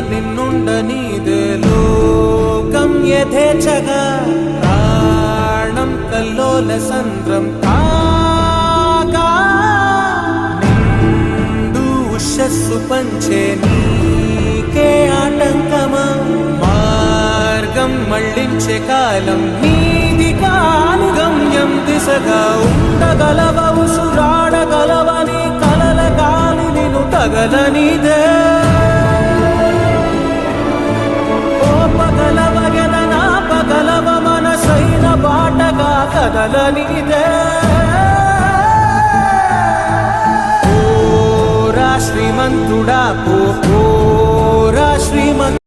నిన్నుండనీదే లోకం యథేచ్ఛగా. ప్రాణం కల్లోల సంద్రం కాగా. నిండు ఉషస్సు పంచే నీకే ఆటంకమా? మార్గం మళ్ళించే కాలం నీది కాని గమ్యం దిశగా. ఉండగలవ ఉసురాడగలవని కలల గాలి నిను తగలనిదే కదలనిదే ఓరా శ్రీమంతుడా పో పోరా శ్రీమంత